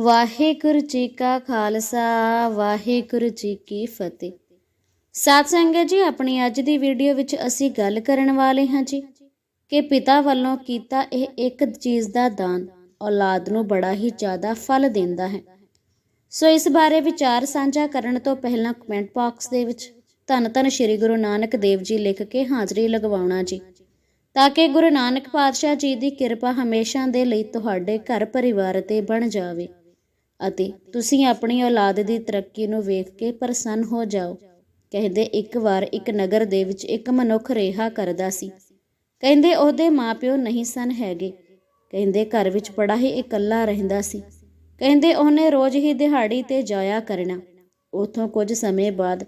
ਵਾਹਿਗੁਰੂ ਜੀ ਕਾ ਖਾਲਸਾ, ਵਾਹਿਗੁਰੂ ਜੀ ਕੀ ਫਤਿਹ। ਸਾਧ ਸੰਗਤ ਜੀ, ਆਪਣੀ ਅੱਜ ਦੀ ਵੀਡੀਓ ਵਿੱਚ ਅਸੀਂ ਗੱਲ ਕਰਨ ਵਾਲੇ ਹਾਂ ਜੀ ਕਿ ਪਿਤਾ ਵੱਲੋਂ ਕੀਤਾ ਇਹ ਇੱਕ ਚੀਜ਼ ਦਾ ਦਾਨ ਔਲਾਦ ਨੂੰ ਬੜਾ ਹੀ ਜ਼ਿਆਦਾ ਫਲ ਦਿੰਦਾ ਹੈ। ਸੋ ਇਸ ਬਾਰੇ ਵਿਚਾਰ ਸਾਂਝਾ ਕਰਨ ਤੋਂ ਪਹਿਲਾਂ ਕਮੈਂਟ ਬਾਕਸ ਦੇ ਵਿੱਚ ਧੰਨ ਧੰਨ ਸ੍ਰੀ ਗੁਰੂ ਨਾਨਕ ਦੇਵ ਜੀ ਲਿਖ ਕੇ ਹਾਜ਼ਰੀ ਲਗਵਾਉਣਾ ਜੀ। ਤਾਂ ਕਿ ਗੁਰੂ ਨਾਨਕ ਪਾਤਸ਼ਾਹ ਜੀ ਦੀ ਕਿਰਪਾ ਹਮੇਸ਼ਾ ਦੇ ਲਈ ਤੁਹਾਡੇ ਘਰ ਪਰਿਵਾਰ ਤੇ ਬਣ ਜਾਵੇ। ਅਤੇ ਤੁਸੀਂ ਆਪਣੀ ਔਲਾਦ ਦੀ ਤਰੱਕੀ ਨੂੰ ਵੇਖ ਕੇ ਪ੍ਰਸੰਨ ਹੋ ਜਾਓ। ਕਹਿੰਦੇ, ਇੱਕ ਵਾਰ ਇੱਕ ਨਗਰ ਦੇ ਵਿੱਚ ਇੱਕ ਮਨੁੱਖ ਰਿਹਾ ਕਰਦਾ ਸੀ। ਕਹਿੰਦੇ, ਉਹਦੇ ਮਾਪਿਓ ਨਹੀਂ ਸਨ ਹੈਗੇ। ਕਹਿੰਦੇ, ਘਰ ਵਿੱਚ ਬੜਾ ਹੀ ਇਕੱਲਾ ਰਹਿੰਦਾ ਸੀ। ਕਹਿੰਦੇ, ਉਹਨੇ ਰੋਜ਼ ਹੀ ਦਿਹਾੜੀ ਤੇ ਜਾਇਆ ਕਰਨਾ। ਉਥੋਂ ਕੁਝ ਸਮੇਂ ਬਾਅਦ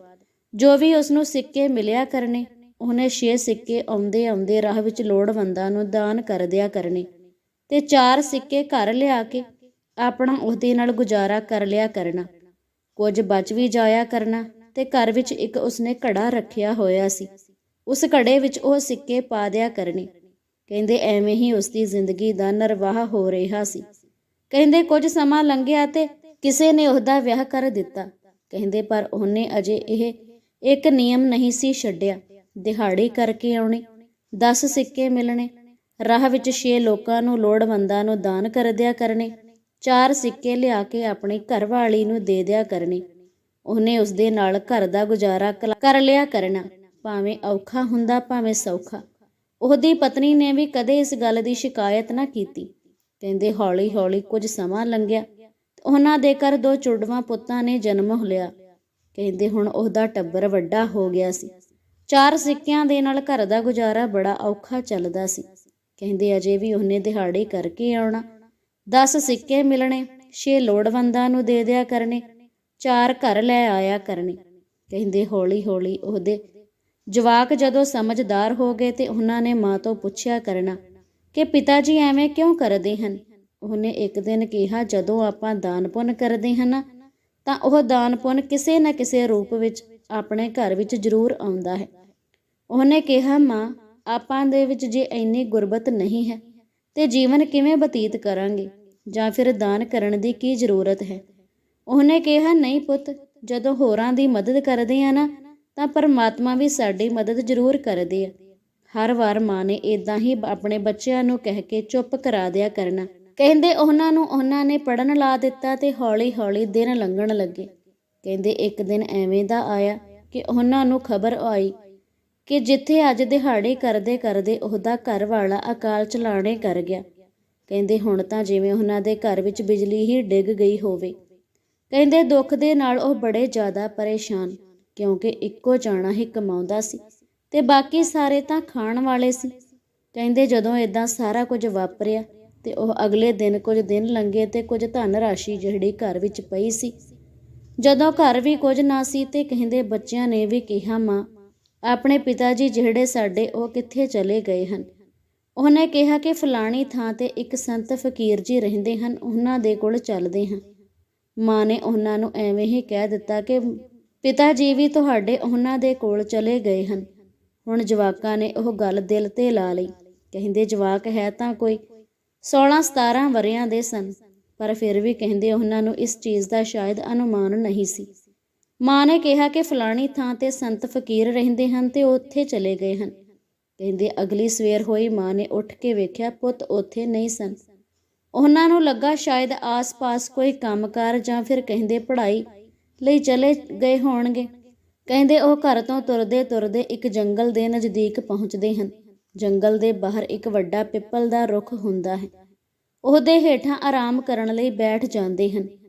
ਜੋ ਵੀ ਉਸ ਨੂੰ ਸਿੱਕੇ ਮਿਲਿਆ ਕਰਨੇ, ਉਹਨੇ ਛੇ ਸਿੱਕੇ ਆਉਂਦੇ ਆਉਂਦੇ ਰਾਹ ਵਿੱਚ ਲੋੜਵੰਦਾਂ ਨੂੰ ਦਾਨ ਕਰ ਦਿਆ ਕਰਨੇ ਤੇ ਚਾਰ ਸਿੱਕੇ ਘਰ ਲਿਆ ਕੇ ਆਪਣਾ ਉਹਦੇ ਨਾਲ ਗੁਜ਼ਾਰਾ ਕਰ ਲਿਆ ਕਰਨਾ। ਕੁਝ ਬਚ ਵੀ ਜਾਇਆ ਕਰਨਾ ਤੇ ਘਰ ਵਿੱਚ ਇੱਕ ਉਸਨੇ ਘੜਾ ਰੱਖਿਆ ਹੋਇਆ ਸੀ। ਉਸ ਘੜੇ ਵਿੱਚ ਉਹ ਸਿੱਕੇ ਪਾ ਦਿਆ ਕਰਨੇ। ਕਹਿੰਦੇ ਐਵੇਂ ਹੀ ਉਸ ਜ਼ਿੰਦਗੀ ਦਾ ਨਿਰਵਾਹ ਹੋ ਰਿਹਾ ਸੀ। ਕਹਿੰਦੇ ਕੁਝ ਸਮਾਂ ਲੰਘਿਆ ਤੇ ਕਿਸੇ ਨੇ ਉਹਦਾ ਵਿਆਹ ਕਰ ਦਿੱਤਾ। ਕਹਿੰਦੇ ਪਰ ਉਹਨੇ ਅਜੇ ਇਹ ਇੱਕ ਨਿਯਮ ਨਹੀਂ ਸੀ ਛੱਡਿਆ। ਦਿਹਾੜੀ ਕਰਕੇ ਆਉਣੀ 10 ਸਿੱਕੇ ਮਿਲਣੇ, ਰਾਹ ਵਿੱਚ 6 ਲੋਕਾਂ ਨੂੰ ਲੋੜਵੰਦਾਂ ਨੂੰ ਦਾਨ ਕਰ ਦਿਆ ਕਰਨੇ ਚਾਰ ਸਿੱਕੇ ਲਿਆ ਕੇ ਆਪਣੀ ਘਰਵਾਲੀ ਨੂੰ ਦੇ ਦਿਆ ਕਰਨੇ। ਉਹਨੇ ਉਸ ਦੇ ਨਾਲ ਘਰ ਦਾ ਗੁਜ਼ਾਰਾ ਕਰ ਲਿਆ ਕਰਨਾ। ਭਾਵੇਂ ਔਖਾ ਹੁੰਦਾ, ਭਾਵੇਂ ਸੌਖਾ। ਉਹਦੀ ਪਤਨੀ ਨੇ ਵੀ ਕਦੇ ਇਸ ਗੱਲ ਦੀ ਸ਼ਿਕਾਇਤ ਨਾ ਕੀਤੀ। ਕਹਿੰਦੇ ਹੌਲੀ ਹੌਲੀ ਕੁਝ ਸਮਾਂ ਲੰਘਿਆ। ਉਹਨਾਂ ਦੇ ਘਰ ਦੋ ਚੁੜਵਾਂ ਪੁੱਤਾਂ ਨੇ ਜਨਮ ਲਿਆ। ਕਹਿੰਦੇ, ਹੁਣ ਉਹਦਾ ਟੱਬਰ ਵੱਡਾ ਹੋ ਗਿਆ ਸੀ। ਚਾਰ ਸਿੱਕਿਆਂ ਦੇ ਨਾਲ ਘਰ ਦਾ ਗੁਜ਼ਾਰਾ ਬੜਾ ਔਖਾ ਚੱਲਦਾ ਸੀ। ਕਹਿੰਦੇ, ਅਜੇ ਵੀ ਉਹਨੇ ਦਿਹਾੜੀ ਕਰਕੇ ਆਉਣਾ। 10 ਸਿੱਕੇ ਮਿਲਣੇ 6 ਲੋੜਵੰਦਾਂ ਨੂੰ ਦੇ ਦਿਆ ਕਰਨੇ, ਚਾਰ ਘਰ ਲੈ ਆਇਆ ਕਰਨੇ। ਕਹਿੰਦੇ ਹੌਲੀ ਹੌਲੀ ਉਹਦੇ ਜਵਾਕ ਜਦੋਂ ਸਮਝਦਾਰ ਹੋ ਗਏ ਤੇ ਉਹਨਾਂ ਨੇ ਮਾਂ ਤੋਂ ਪੁੱਛਿਆ ਕਰਨਾ ਕਿ ਪਿਤਾ ਜੀ ਐਵੇਂ ਕਿਉਂ ਕਰਦੇ ਹਨ? ਉਹਨੇ ਇੱਕ ਦਿਨ ਕਿਹਾ, ਜਦੋਂ ਆਪਾਂ ਦਾਨ ਪੁੰਨ ਕਰਦੇ ਹਾਂ ਤਾਂ ਉਹ ਦਾਨ ਪੁੰਨ ਕਿਸੇ ਨਾ ਕਿਸੇ ਰੂਪ ਵਿੱਚ ਆਪਣੇ ਘਰ ਵਿੱਚ ਜ਼ਰੂਰ ਆਉਂਦਾ ਹੈ। ਉਹਨੇ ਕਿਹਾ, ਮਾਂ, ਆਪਾਂ ਦੇ ਵਿੱਚ ਜੇ ਇੰਨੀ ਗੁਰਬਤ ਨਹੀਂ ਹੈ ਤੇ ਜੀਵਨ ਕਿਵੇਂ ਬਤੀਤ ਕਰਾਂਗੇ? ਜਾਂ ਫਿਰ ਦਾਨ ਕਰਨ ਦੀ ਕੀ ਜ਼ਰੂਰਤ ਹੈ? ਉਹਨੇ ਕਿਹਾ, ਨਹੀਂ ਪੁੱਤ, ਜਦੋਂ ਹੋਰਾਂ ਦੀ ਮਦਦ ਕਰਦੇ ਆ ਨਾ, ਤਾਂ ਪਰਮਾਤਮਾ ਵੀ ਸਾਡੀ ਮਦਦ ਜ਼ਰੂਰ ਕਰਦੇ ਆ। ਹਰ ਵਾਰ ਮਾਂ ਨੇ ਇਦਾਂ ਹੀ ਆਪਣੇ ਬੱਚਿਆਂ ਨੂੰ ਕਹਿ ਕੇ ਚੁੱਪ ਕਰਾ ਦਿਆ ਕਰਨਾ। ਕਹਿੰਦੇ ਉਹਨਾਂ ਨੂੰ ਉਹਨਾਂ ਨੇ ਪੜਨ ਲਾ ਦਿੱਤਾ ਤੇ ਹੌਲੀ-ਹੌਲੀ ਦਿਨ ਲੰਘਣ ਲੱਗੇ। ਕਹਿੰਦੇ ਇੱਕ ਦਿਨ ਐਵੇਂ ਦਾ ਆਇਆ ਕਿ ਉਹਨਾਂ ਨੂੰ ਖਬਰ ਆਈ ਕਿ ਜਿੱਥੇ ਅੱਜ ਦਿਹਾੜੀ ਕਰਦੇ ਕਰਦੇ ਉਹਦਾ ਘਰ ਵਾਲਾ ਅਕਾਲ ਚਲਾਣੇ ਕਰ ਗਿਆ। ਕਹਿੰਦੇ ਹੁਣ ਤਾਂ ਜਿਵੇਂ ਉਹਨਾਂ ਦੇ ਘਰ ਵਿੱਚ ਬਿਜਲੀ ਹੀ ਡਿੱਗ ਗਈ ਹੋਵੇ। ਕਹਿੰਦੇ ਦੁੱਖ ਦੇ ਨਾਲ ਉਹ ਬੜੇ ਜ਼ਿਆਦਾ ਪਰੇਸ਼ਾਨ, ਕਿਉਂਕਿ ਇੱਕੋ ਜਾਣਾ ਹੀ ਕਮਾਉਂਦਾ ਸੀ ਤੇ ਬਾਕੀ ਸਾਰੇ ਤਾਂ ਖਾਣ ਵਾਲੇ ਸੀ। ਕਹਿੰਦੇ ਜਦੋਂ ਇਦਾਂ ਸਾਰਾ ਕੁਝ ਵਾਪਰਿਆ ਤੇ ਉਹ ਅਗਲੇ ਦਿਨ ਕੁਝ ਦਿਨ ਲੰਘੇ ਤੇ ਕੁਝ ਧਨ ਰਾਸ਼ੀ ਜਿਹੜੀ ਘਰ ਵਿੱਚ ਪਈ ਸੀ। ਜਦੋਂ ਘਰ ਵੀ ਕੁਝ ਨਾ ਸੀ ਤੇ ਕਹਿੰਦੇ ਬੱਚਿਆਂ ਨੇ ਵੀ ਕਿਹਾ, ਮਾਂ ਆਪਣੇ ਪਿਤਾ ਜੀ ਜਿਹੜੇ ਸਾਡੇ, ਉਹ ਕਿੱਥੇ ਚਲੇ ਗਏ ਹਨ? ਉਹਨੇ ਕਿਹਾ ਕਿ ਫਲਾਣੀ ਥਾਂ ਤੇ ਇੱਕ ਸੰਤ ਫਕੀਰ ਜੀ ਰਹਿੰਦੇ ਹਨ, ਉਹਨਾਂ ਦੇ ਕੋਲ ਚੱਲਦੇ ਹਾਂ। ਮਾਂ ਨੇ ਉਹਨਾਂ ਨੂੰ ਐਵੇਂ ਹੀ ਕਹਿ ਦਿੱਤਾ ਕਿ, ਪਿਤਾ ਜੀ ਵੀ ਤੁਹਾਡੇ ਉਹਨਾਂ ਦੇ ਕੋਲ ਚਲੇ ਗਏ ਹਨ। ਹੁਣ ਜਵਾਕਾਂ ਨੇ ਉਹ ਗੱਲ ਦਿਲ ਤੇ ਲਾ ਲਈ। ਕਹਿੰਦੇ, ਜਵਾਕ ਹੈ ਤਾਂ ਕੋਈ 16 17 ਵਰਿਆਂ ਦੇ ਸਨ, ਪਰ ਫਿਰ ਵੀ ਕਹਿੰਦੇ ਉਹਨਾਂ ਨੂੰ ਇਸ ਚੀਜ਼ ਦਾ ਸ਼ਾਇਦ ਅਨੁਮਾਨ ਨਹੀਂ ਸੀ। ਮਾਂ ਨੇ ਕਿਹਾ ਕਿ ਫਲਾਣੀ ਥਾਂ ਤੇ ਸੰਤ ਫਕੀਰ ਰਹਿੰਦੇ ਹਨ ਤੇ ਉਹ ਉੱਥੇ ਚਲੇ ਗਏ ਹਨ। ਕਹਿੰਦੇ ਅਗਲੀ ਸਵੇਰ ਹੋਈ ਮਾਂ ਨੇ ਉੱਠ ਕੇ ਵੇਖਿਆ, ਪੁੱਤ ਉੱਥੇ ਨਹੀਂ ਸਨ। ਉਹਨਾਂ ਨੂੰ ਲੱਗਾ ਸ਼ਾਇਦ ਆਸ-ਪਾਸ ਕੋਈ ਕੰਮਕਾਰ ਜਾਂ ਫਿਰ ਕਹਿੰਦੇ ਪੜ੍ਹਾਈ ਲਈ ਚਲੇ ਗਏ ਹੋਣਗੇ। ਕਹਿੰਦੇ ਉਹ ਘਰ ਤੋਂ ਤੁਰਦੇ ਤੁਰਦੇ ਇੱਕ ਜੰਗਲ ਦੇ ਨਜ਼ਦੀਕ ਪਹੁੰਚਦੇ ਹਨ। ਜੰਗਲ ਦੇ ਬਾਹਰ ਇੱਕ ਵੱਡਾ ਪਿੱਪਲ ਦਾ ਰੁੱਖ ਹੁੰਦਾ ਹੈ। ਉਹਦੇ ਹੇਠਾਂ ਆਰਾਮ ਕਰਨ ਲਈ ਬੈਠ ਜਾਂਦੇ ਹਨ।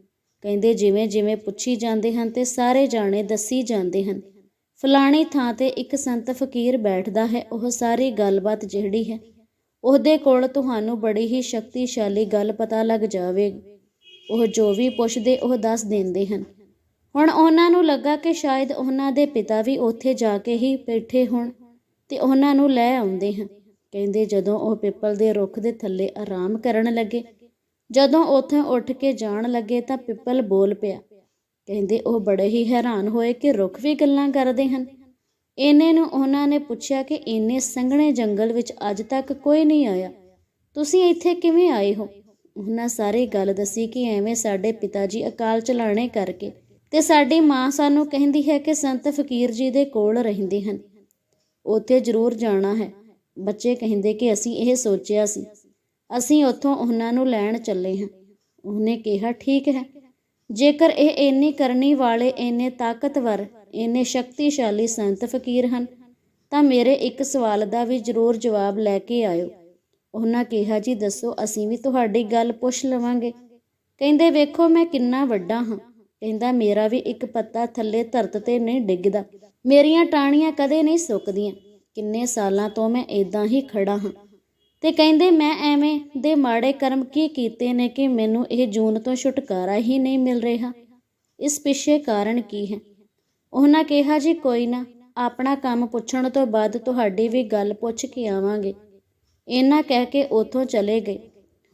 ਕਹਿੰਦੇ ਜਿਵੇਂ ਜਿਵੇਂ ਪੁੱਛੀ ਜਾਂਦੇ ਹਨ ਤੇ ਸਾਰੇ ਜਾਣੇ ਦੱਸੀ ਜਾਂਦੇ ਹਨ। ਫਲਾਣੀ ਥਾਂ ਤੇ ਇੱਕ ਸੰਤ ਫਕੀਰ ਬੈਠਦਾ ਹੈ, ਉਹ ਸਾਰੀ ਗੱਲਬਾਤ ਜਿਹੜੀ ਹੈ, ਉਹਦੇ ਕੋਲ ਤੁਹਾਨੂੰ ਬੜੀ ਹੀ ਸ਼ਕਤੀਸ਼ਾਲੀ ਗੱਲ ਪਤਾ ਲੱਗ ਜਾਵੇਗੀ ਉਹ ਜੋ ਵੀ ਪੁੱਛਦੇ, ਉਹ ਦੱਸ ਦਿੰਦੇ ਹਨ। ਹੁਣ ਉਹਨਾਂ ਨੂੰ ਲੱਗਾ ਕਿ ਸ਼ਾਇਦ ਉਹਨਾਂ ਦੇ ਪਿਤਾ ਵੀ ਉੱਥੇ ਜਾ ਕੇ ਹੀ ਬੈਠੇ ਹੋਣ ਤੇ ਉਹਨਾਂ ਨੂੰ ਲੈ ਆਉਂਦੇ ਹਨ। ਕਹਿੰਦੇ ਜਦੋਂ ਉਹ ਪਿੱਪਲ ਦੇ ਰੁੱਖ ਦੇ ਥੱਲੇ ਆਰਾਮ ਕਰਨ ਲੱਗੇ ਜਦੋਂ ਉੱਥੋਂ ਉੱਠ ਕੇ ਜਾਣ ਲੱਗੇ ਤਾਂ ਪਿੱਪਲ ਬੋਲ ਪਿਆ। ਕਹਿੰਦੇ ਉਹ ਬੜੇ ਹੀ ਹੈਰਾਨ ਹੋਏ ਕਿ ਰੁੱਖ ਵੀ ਗੱਲਾਂ ਕਰਦੇ ਹਨ। ਇਹਨੇ ਨੂੰ ਉਹਨਾਂ ਨੇ ਪੁੱਛਿਆ ਕਿ ਇੰਨੇ ਸੰਘਣੇ ਜੰਗਲ ਵਿੱਚ ਅੱਜ ਤੱਕ ਕੋਈ ਨਹੀਂ ਆਇਆ। ਤੁਸੀਂ ਇੱਥੇ ਕਿਵੇਂ ਆਏ ਹੋ? ਉਹਨਾਂ ਸਾਰੀ ਗੱਲ ਦੱਸੀ ਕਿ ਐਵੇਂ ਸਾਡੇ ਪਿਤਾ ਜੀ ਅਕਾਲ ਚਲਾਣੇ ਕਰਕੇ ਤੇ ਸਾਡੀ ਮਾਂ ਸਾਨੂੰ ਕਹਿੰਦੀ ਹੈ ਕਿ ਸੰਤ ਫਕੀਰ ਜੀ ਦੇ ਕੋਲ ਰਹਿੰਦੇ ਹਨ। ਉੱਥੇ ਜ਼ਰੂਰ ਜਾਣਾ ਹੈ। ਬੱਚੇ ਕਹਿੰਦੇ ਕਿ ਅਸੀਂ ਇਹ ਸੋਚਿਆ ਸੀ। ਅਸੀਂ ਉੱਥੋਂ ਉਹਨਾਂ ਨੂੰ ਲੈਣ ਚੱਲੇ ਹਾਂ। ਉਹਨੇ ਕਿਹਾ, ਠੀਕ ਹੈ। ਜੇਕਰ ਇਹ ਇੰਨੀ ਕਰਨੀ ਵਾਲੇ ਇੰਨੇ ਤਾਕਤਵਰ, ਇੰਨੇ ਸ਼ਕਤੀਸ਼ਾਲੀ ਸੰਤ ਫਕੀਰ ਹਨ, ਤਾਂ ਮੇਰੇ ਇੱਕ ਸਵਾਲ ਦਾ ਵੀ ਜ਼ਰੂਰ ਜਵਾਬ ਲੈ ਕੇ ਆਇਓ। ਉਹਨਾਂ ਕਿਹਾ, ਜੀ ਦੱਸੋ, ਅਸੀਂ ਵੀ ਤੁਹਾਡੀ ਗੱਲ ਪੁੱਛ ਲਵਾਂਗੇ। ਕਹਿੰਦੇ, ਵੇਖੋ, ਮੈਂ ਕਿੰਨਾ ਵੱਡਾ ਹਾਂ। ਕਹਿੰਦਾ, ਮੇਰਾ ਵੀ ਇੱਕ ਪੱਤਾ ਥੱਲੇ ਧਰਤ ਤੇ ਨਹੀਂ ਡਿੱਗਦਾ। ਮੇਰੀਆਂ ਟਾਹਣੀਆਂ ਕਦੇ ਨਹੀਂ ਸੁੱਕਦੀਆਂ। ਕਿੰਨੇ ਸਾਲਾਂ ਤੋਂ ਮੈਂ ਇਦਾਂ ਹੀ ਖੜਾ ਹਾਂ। ਤੇ ਕਹਿੰਦੇ ਮੈਂ ਐਵੇਂ ਦੇ ਮਾੜੇ ਕਰਮ ਕੀ ਕੀਤੇ ਨੇ ਕਿ ਮੈਨੂੰ ਇਹ ਜੂਨ ਤੋਂ ਛੁਟਕਾਰਾ ਹੀ ਨਹੀਂ ਮਿਲ ਰਿਹਾ? ਇਸ ਪਿੱਛੇ ਕਾਰਨ ਕੀ ਹੈ? ਉਹਨਾਂ ਕਿਹਾ, ਜੀ ਕੋਈ ਨਾ, ਆਪਣਾ ਕੰਮ ਪੁੱਛਣ ਤੋਂ ਬਾਅਦ ਤੁਹਾਡੀ ਵੀ ਗੱਲ ਪੁੱਛ ਕੇ ਆਵਾਂਗੇ। ਇਹਨਾਂ ਕਹਿ ਕੇ ਉੱਥੋਂ ਚਲੇ ਗਏ।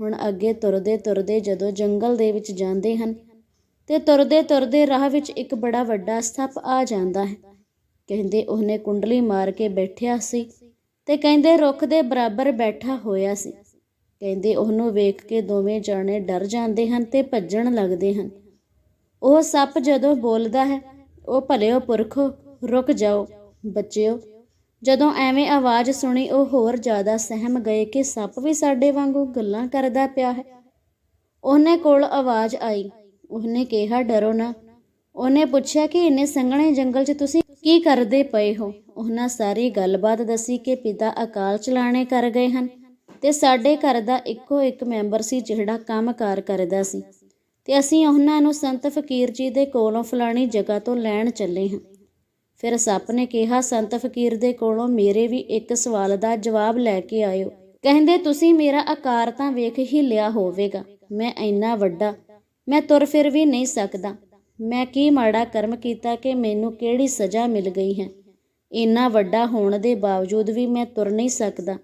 ਹੁਣ ਅੱਗੇ ਤੁਰਦੇ ਤੁਰਦੇ ਜਦੋਂ ਜੰਗਲ ਦੇ ਵਿੱਚ ਜਾਂਦੇ ਹਨ ਤੇ ਤੁਰਦੇ ਤੁਰਦੇ ਰਾਹ ਵਿੱਚ ਇੱਕ ਬੜਾ ਵੱਡਾ ਸੱਪ ਆ ਜਾਂਦਾ ਹੈ। ਕਹਿੰਦੇ ਉਹਨੇ ਕੁੰਡਲੀ ਮਾਰ ਕੇ ਬੈਠਿਆ ਸੀ। ਤੇ ਕਹਿੰਦੇ ਰੁੱਖ ਦੇ ਬਰਾਬਰ ਬੈਠਾ ਹੋਇਆ ਸੀ। ਕਹਿੰਦੇ ਉਹਨੂੰ ਵੇਖ ਕੇ ਦੋਵੇਂ ਜਾਣੇ ਡਰ ਜਾਂਦੇ ਹਨ ਤੇ ਭੱਜਣ ਲੱਗਦੇ ਹਨ। ਉਹ ਸੱਪ ਜਦੋਂ ਬੋਲਦਾ ਹੈ, ਉਹ ਭਲਿਓ ਪੁਰਖੋ ਰੁਕ ਜਾਓ, ਬੱਚਿਓ। ਜਦੋਂ ਐਵੇਂ ਆਵਾਜ਼ ਸੁਣੀ, ਉਹ ਹੋਰ ਜ਼ਿਆਦਾ ਸਹਿਮ ਗਏ ਕਿ ਸੱਪ ਵੀ ਸਾਡੇ ਵਾਂਗੂ ਗੱਲਾਂ ਕਰਦਾ ਪਿਆ ਹੈ। ਉਹਨੇ ਕੋਲ ਆਵਾਜ਼ ਆਈ। ਉਹਨੇ ਕਿਹਾ, ਡਰੋ ਨਾ। ਉਹਨੇ ਪੁੱਛਿਆ ਕਿ, ਇੰਨੇ ਸੰਘਣੇ ਜੰਗਲ 'ਚ ਤੁਸੀਂ ਕੀ ਕਰਦੇ ਪਏ ਹੋ? ਉਹਨਾਂ ਸਾਰੀ ਗੱਲਬਾਤ ਦੱਸੀ ਕਿ ਪਿਤਾ ਅਕਾਲ ਚਲਾਣੇ ਕਰ ਗਏ ਹਨ ਤੇ ਸਾਡੇ ਘਰ ਦਾ ਇੱਕੋ ਇੱਕ ਮੈਂਬਰ ਸੀ ਜਿਹੜਾ ਕੰਮਕਾਰ ਕਰਦਾ ਸੀ ਤੇ ਅਸੀਂ ਉਹਨਾਂ ਨੂੰ ਸੰਤ ਫਕੀਰ ਜੀ ਦੇ ਕੋਲੋਂ ਫਲਾਣੀ ਜਗ੍ਹਾ ਤੋਂ ਲੈਣ ਚੱਲੇ ਹਾਂ। ਫਿਰ ਸੱਪ ਨੇ ਕਿਹਾ, ਸੰਤ ਫਕੀਰ ਦੇ ਕੋਲੋਂ ਮੇਰੇ ਵੀ ਇੱਕ ਸਵਾਲ ਦਾ ਜਵਾਬ ਲੈ ਕੇ ਆਇਓ। ਕਹਿੰਦੇ, ਤੁਸੀਂ ਮੇਰਾ ਆਕਾਰ ਤਾਂ ਵੇਖ ਹੀ ਲਿਆ ਹੋਵੇਗਾ। ਮੈਂ ਇੰਨਾ ਵੱਡਾ, ਮੈਂ ਤੁਰ ਫਿਰ ਵੀ ਨਹੀਂ ਸਕਦਾ। ਮੈਂ ਕੀ ਮਾੜਾ ਕਰਮ ਕੀਤਾ ਕਿ ਮੈਨੂੰ ਕਿਹੜੀ ਸਜ਼ਾ ਮਿਲ ਗਈ ਹੈ? ਇੰਨਾ ਵੱਡਾ ਹੋਣ ਦੇ ਬਾਵਜੂਦ ਵੀ ਮੈਂ ਤੁਰ ਨਹੀਂ ਸਕਦਾ